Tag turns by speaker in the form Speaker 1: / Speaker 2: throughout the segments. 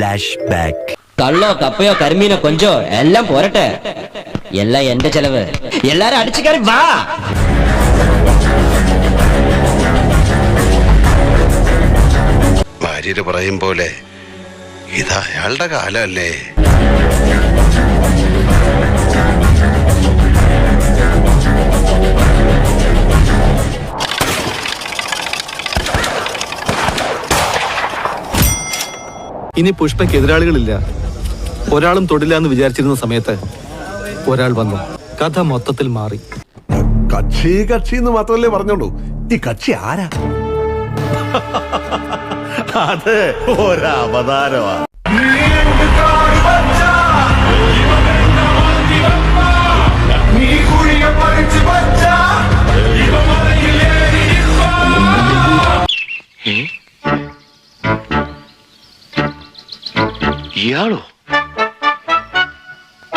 Speaker 1: Flash back
Speaker 2: കള്ളോ കപ്പയോ കരിമീനോ കൊഞ്ചോ എല്ലാം പോരട്ടെ എല്ലാം എന്റെ ചെലവ് എല്ലാരും അടിച്ചു കയറി വാ
Speaker 3: ഭാര്യര് പറയും പോലെ ഇത് അയാളുടെ കാലമല്ലേ?
Speaker 4: ഇനി പുഷ്പയ്ക്ക് എതിരാളികളില്ല ഒരാളും തൊടില്ല എന്ന് വിചാരിച്ചിരുന്ന സമയത്ത് ഒരാൾ വന്നു. കഥ മൊത്തത്തിൽ മാറി.
Speaker 5: കക്ഷി കക്ഷി എന്ന് മാത്രമല്ലേ പറഞ്ഞോളൂ. ഈ കക്ഷി ആരാ? അതെ ഒരവതാരമാ.
Speaker 6: ഇയാളോ?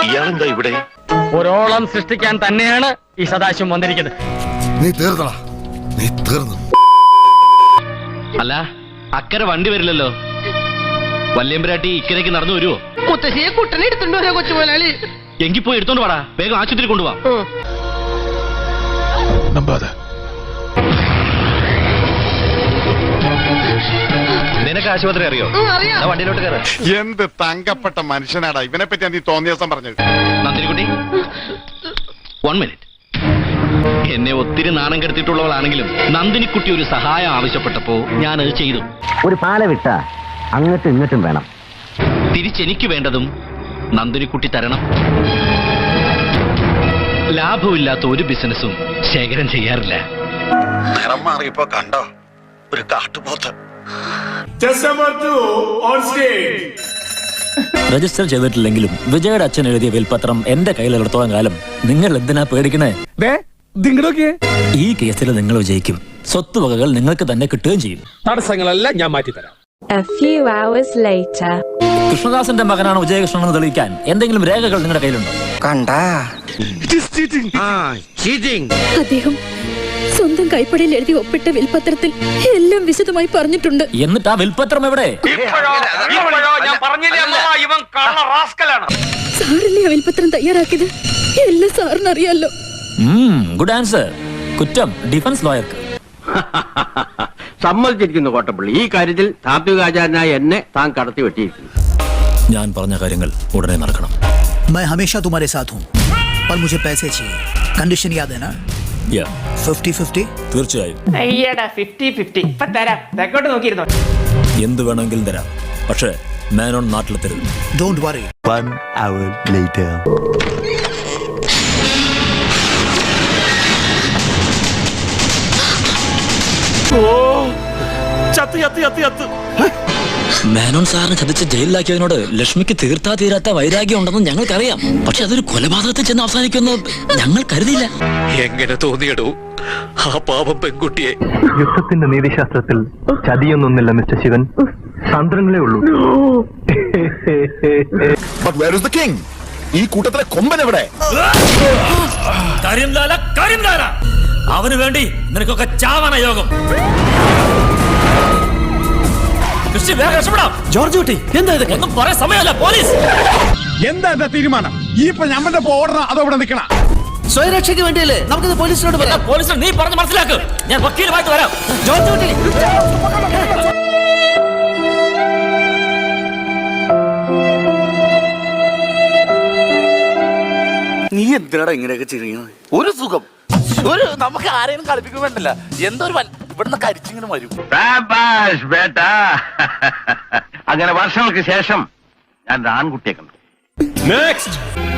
Speaker 6: ഇയാളെന്താ ഇവിടെ?
Speaker 7: ഒരോളം സൃഷ്ടിക്കാൻ തന്നെയാണ് ഈ സദാശിവം വന്നിരിക്കുന്നത്.
Speaker 5: നീ തീർന്നടാ. നീ തീർന്നു.
Speaker 6: അല്ല അക്കരെ വണ്ടി വരില്ലല്ലോ. വല്യമ്പരാട്ടി ഇക്കരയ്ക്ക് നടന്നു വരുമോ
Speaker 7: മുത്തശ്ശിയെ കുട്ടനെ എടുത്തോണ്ട് വരാ കൊച്ചു മുതലാളി
Speaker 6: എങ്കിൽ പോയി എടുത്തോണ്ട് വാടാ. വേഗം ആശുപത്രി കൊണ്ടുപോവാ
Speaker 3: നമ്പാതെ.
Speaker 6: നിനക്ക് ആശുപത്രി അറിയോ? വണ്ടിയിലോട്ട് കയറാം
Speaker 3: എന്ത് തങ്കപ്പെട്ട മനുഷ്യനാടാ? ഇവനെ പറ്റി നീ തോന്നിയ ദിവസം പറഞ്ഞത്.
Speaker 6: നന്ദിനിക്കുട്ടി വൺ മിനിറ്റ് എന്നെ ഒത്തിരി നാണം കെടുത്തിട്ടുള്ളവളാണെങ്കിലും നന്ദിനിക്കുട്ടി ഒരു സഹായം ആവശ്യപ്പെട്ടപ്പോ ഞാൻ അത് ചെയ്തു.
Speaker 2: ഒരു പാല വിട്ട അങ്ങോട്ടും ഇങ്ങോട്ടും വേണം.
Speaker 6: തിരിച്ചെനിക്ക് വേണ്ടതും നന്ദിനിക്കുട്ടി തരണം. ലാഭമില്ലാത്ത ഒരു ബിസിനസ്സും ശേഖരം ചെയ്യാറില്ല.
Speaker 3: നിറം മാറിയപ്പോ കണ്ടോ? ഒരു കാട്ടുപോത്ത്.
Speaker 8: രജിസ്റ്റർ ചെയ്തിട്ടില്ലെങ്കിലും വിജയുടെ അച്ഛൻ എഴുതിയ വിൽപത്രം എന്റെ കയ്യിലെടുത്തോളം കാലം നിങ്ങൾ എന്തിനാ പേടിക്കണേ? ഈ കേസിൽ നിങ്ങൾ വിജയിക്കും. സ്വത്തുവകകൾ നിങ്ങൾക്ക് തന്നെ കിട്ടുകയും ചെയ്യും.
Speaker 4: തടസ്സങ്ങളെല്ലാം ഞാൻ മാറ്റിത്തരാം.
Speaker 9: A few hours later.
Speaker 8: കൃഷ്ണദാസന്റെ മകനാണ് വിജയകൃഷ്ണൻ എന്ന് തെളിയിക്കാൻ എന്തെങ്കിലും രേഖകൾ നിങ്ങളുടെ കയ്യിലുണ്ടോ?
Speaker 9: അദ്ദേഹം സ്വന്തം കൈപ്പടയിൽ എഴുതി ഒപ്പിട്ട വിൽപത്രത്തിൽ എല്ലാം വിശദമായി പറഞ്ഞിട്ടുണ്ട്
Speaker 8: എന്നിട്ട് ആ വിൽപത്രം എവിടെ
Speaker 7: ഞാൻ പറഞ്ഞില്ലേ അമ്മ, ഇവൻ കള്ള റാസ്കലാണ്
Speaker 9: സാറല്ലേ ആ വിൽപത്രം തയ്യാറാക്കിയത് എല്ലാം സാറിന് അറിയാലോ
Speaker 8: ഗുഡ് ആൻസർ കുറ്റം ഡിഫൻസ് ലോയർക്ക്
Speaker 10: സമ്മതിച്ചിരിക്കുന്നു കോട്ടപ്പള്ളി ഈ കാര്യത്തിൽ താത്വികാചാരനായ എന്നെ താൻ കടത്തി വെട്ടിയിരിക്കുന്നു
Speaker 8: ഞാൻ പറഞ്ഞ കാര്യങ്ങൾ ഉടനെ നടക്കണം
Speaker 1: मैं हमेशा तुम्हारे साथ हूँ पर मुझे पैसे चाहिए कंडीशन याद है ना
Speaker 8: Yeah,
Speaker 1: फिफ्टी फिफ्टी
Speaker 8: തീർച്ചയായും
Speaker 7: അയ്യടാ ഫിഫ്റ്റി ഫിഫ്റ്റി ഇപ്പൊ തരാം തെക്കോട്ട് നോക്കിയിരുന്നോ
Speaker 8: എന്ത് വേണമെങ്കിലും തരാം പക്ഷേ Menon നാട്ടിലെത്തരുത്
Speaker 1: don't worry
Speaker 5: one hour later
Speaker 4: ചത്ത് ചത്ത് ചത്ത് ചത്ത്
Speaker 8: മേനോൻ സാറിനെ ചതിച്ച് ജയിലിലാക്കിയതിനോട് ലക്ഷ്മിക്ക് തീർത്താ തീരാത്ത വൈരാഗ്യം ഉണ്ടെന്ന് ഞങ്ങൾക്കറിയാം. പക്ഷെ അതൊരു കൊലപാതകത്തിൽ ചെന്ന് അവസാനിക്കുമെന്ന് ഞങ്ങൾ കരുതിയില്ല.
Speaker 6: എങ്ങനെ തോന്നിയടോ? ആ പാപം പെൺകുട്ടിയെ.
Speaker 4: യുദ്ധത്തിന്റെ നീതിശാസ്ത്രത്തിൽ ചതിയൊന്നൊന്നില്ല മിസ്റ്റർ ശിവൻ. തന്ത്രങ്ങളേ ഉള്ളൂ.
Speaker 5: ഈ കൂട്ടത്തിലെ കൊമ്പൻ എവിടെ?
Speaker 8: കരിംലാല കരിംലാല അവന് വേണ്ടി നിനക്കൊക്കെ ചാവണ യോഗം. കൃഷി വേഗം രക്ഷപ്പെടാം. ജോർജ് കുട്ടി എന്താ ഇത് ഒന്നും പറയാൻ സമയമല്ല പോലീസ്.
Speaker 5: എന്താ എന്താ തീരുമാനം? ഈ ഇപ്പൊ ഞമ്മന്റെ ഓടണം അതോ ഇവിടെ നിൽക്കണം
Speaker 1: സ്വയരക്ഷയ്ക്ക് വേണ്ടിയല്ലേ? നമുക്കിത് പോലീസിനോട്
Speaker 8: എന്നാ പോലീസിനെ നീ പറഞ്ഞ് മനസ്സിലാക്കും. ഞാൻ വക്കീലുമായിട്ട് വരാം.
Speaker 1: ജോർജ് കുട്ടി.
Speaker 10: നീ എന്തിനാടാ ഇങ്ങനെയൊക്കെ ചെയ്യുന്നത് ഒരു സുഖം. ഒരു നമുക്ക് ആരെയും കളിപ്പിക്കാൻ വേണ്ടല്ല എന്തോ ഒരു ഇവിടുന്ന് കരിച്ചിങ്ങനെ വരും. അങ്ങനെ വർഷങ്ങൾക്ക് ശേഷം ഞാൻ ഒരു ആൺകുട്ടിയെ കണ്ടു.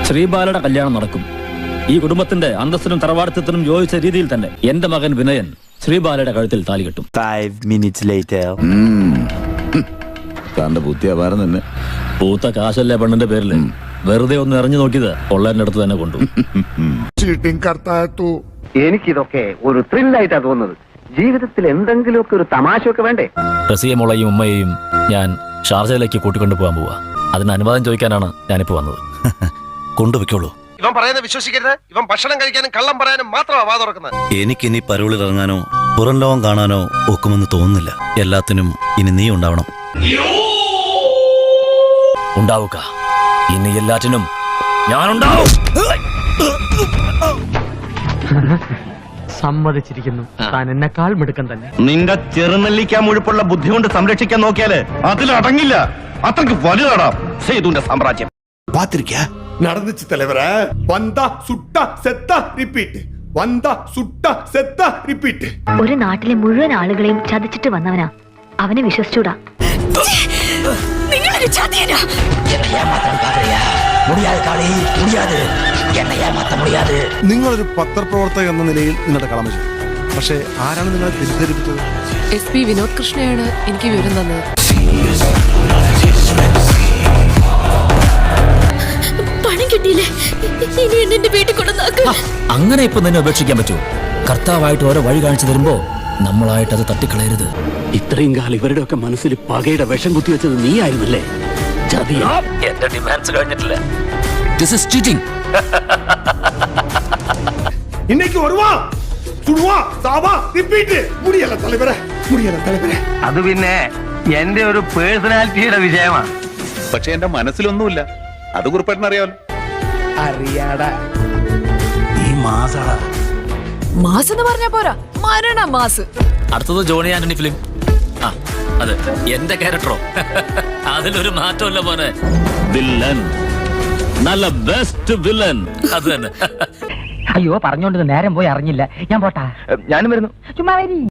Speaker 8: ശ്രീബാലയുടെ കല്യാണം നടക്കും. ഈ കുടുംബത്തിന്റെ അന്തസ്സിനും തറവാടത്തിനും യോജിച്ച രീതിയിൽ തന്നെ എന്റെ മകൻ വിനയൻ ശ്രീബാലയുടെ കഴുത്തിൽ താലി കെട്ടും.
Speaker 1: ഫൈവ് മിനിറ്റ്സ് ലേറ്റർ
Speaker 5: തന്റെ ബുദ്ധി അപാരം തന്നെ.
Speaker 8: പൂത്ത കാശല്ലേ പെണ്ണിന്റെ പേരിൽ? വെറുതെ ഒന്ന് എറിഞ്ഞു നോക്കിയത് കൊള്ളാന്റെ അടുത്ത് തന്നെ കൊണ്ടു.
Speaker 10: എനിക്കിതൊക്കെ ഒരു ത്രില്ലായിട്ടാ തോന്നുന്നത്. ജീവിതത്തിൽ എന്തെങ്കിലുമൊക്കെ ഒരു തമാശ ഒക്കെ വേണ്ടേ?
Speaker 8: റസിയെ മോളെയും ഉമ്മയെയും ഞാൻ ഷാർജയിലേക്ക് കൂട്ടിക്കൊണ്ടു പോകാൻ പോവാ. അതിന് അനുവാദം ചോദിക്കാനാണ് ഞാനിപ്പോ വന്നത്. കൊണ്ടുപോയിക്കോളൂ
Speaker 3: ഇവൻ പറയുന്നത് വിശ്വസിക്കരുത്. ഇവൻ ഭക്ഷണം കഴിക്കാനും കള്ളം പറയാനും മാത്രമാണ് വാ തുറക്കുന്നത്.
Speaker 1: എനിക്കിനി പരോളിലിറങ്ങാനോ പുറം ലോകം കാണാനോ ഒക്കുമെന്ന് തോന്നുന്നില്ല. എല്ലാത്തിനും ഇനി നീ ഉണ്ടാവണം.
Speaker 8: ഉണ്ടാവുക. ഇനി എല്ലാറ്റിനും ഞാനുണ്ടാവും.
Speaker 11: സമ്മതിച്ചിരിക്കുന്നു. താൻ എന്നെക്കാൾ മിടുക്കൻ തന്നെ.
Speaker 12: നിന്റെ ചെറുനെല്ലിക്കാൻ മുഴുപ്പുള്ള ബുദ്ധി കൊണ്ട് സംരക്ഷിക്കാൻ നോക്കിയാൽ അതിലടങ്ങില്ല. അത്രയ്ക്ക് വലുതാടാ സേതുവിന്റെ സാമ്രാജ്യം.
Speaker 5: നടന്നിച്ച് തലവര. റിപ്പീറ്റ്.
Speaker 2: ഒരു നാട്ടിലെ മുഴുവൻ ആളുകളെയും ചതിച്ചിട്ട് വന്നവനാ. അവനെ വിശ്വസിച്ചൂടാ. നിങ്ങളൊരു ചതിയനാ.
Speaker 5: നിങ്ങളൊരു പത്രപ്രവർത്തക എന്ന നിലയിൽ നിങ്ങളുടെ കടമ ചെയ്തു. പക്ഷേ ആരാണ് നിങ്ങളെ തെറ്റിദ്ധരിപ്പിച്ചത്?
Speaker 2: എസ് പി വിനോദ് കൃഷ്ണയാണ് എനിക്ക് വിവരം തന്നത്. പണം കിട്ടിയില്ലേ? ഇനി എന്നെ വീട്ടിൽ കൊണ്ടുവന്നാക്കുക
Speaker 8: അങ്ങനെ ഇപ്പൊ നിന്നെ ഉപേക്ഷിക്കാൻ പറ്റൂ കർത്താവായിട്ട് ഓരോ വഴി കാണിച്ചു തരുമ്പോ നമ്മളായിട്ട് അത് തട്ടിക്കളയരുത്.
Speaker 11: ഇത്രയും കാലം ഇവരുടെ ഒക്കെ മനസ്സിൽ പകയുടെ വിഷം കുത്തിവെച്ചത് നീ ആയിരുന്നല്ലേ
Speaker 8: എന്റെ ഡിമാൻഡ്സ് കഴിഞ്ഞിട്ടില്ല. ദിസ് ഇസ് ചീറ്റിംഗ്
Speaker 5: இன்னைக்கு வருவான் சுடுவான் சாவா ரிப்பீட் முடியல தலைவர முடியல தலைவர
Speaker 11: അത് പിന്നെ എന്റെ ഒരു പേഴ്സണാലിറ്റിയുടെ വിജയമാണ്
Speaker 1: പക്ഷെ എന്റെ മനസ്സിലൊന്നുമില്ല അത് കുറിപ്പേട്ടൻ അറിയാമല്ലോ
Speaker 2: മാസ് എന്ന് പറഞ്ഞാ പോരാ മരണ മാസ്
Speaker 8: അടുത്തത് ജോണി ആന്റണി ഫിലിം ആ അതെ എന്റെ ക്യാരക്ടറോ അതിലൊരു മാറ്റമല്ല മോനെ വില്ലൻ നല്ല ബെസ്റ്റ് വില്ലൻ അത് തന്നെ.
Speaker 11: അയ്യോ പറഞ്ഞോണ്ട് നേരം പോയി അറിഞ്ഞില്ല. ഞാൻ പോട്ടാ.
Speaker 12: ഞാനും വരുന്നു.
Speaker 11: ചുമ്മാ വരി.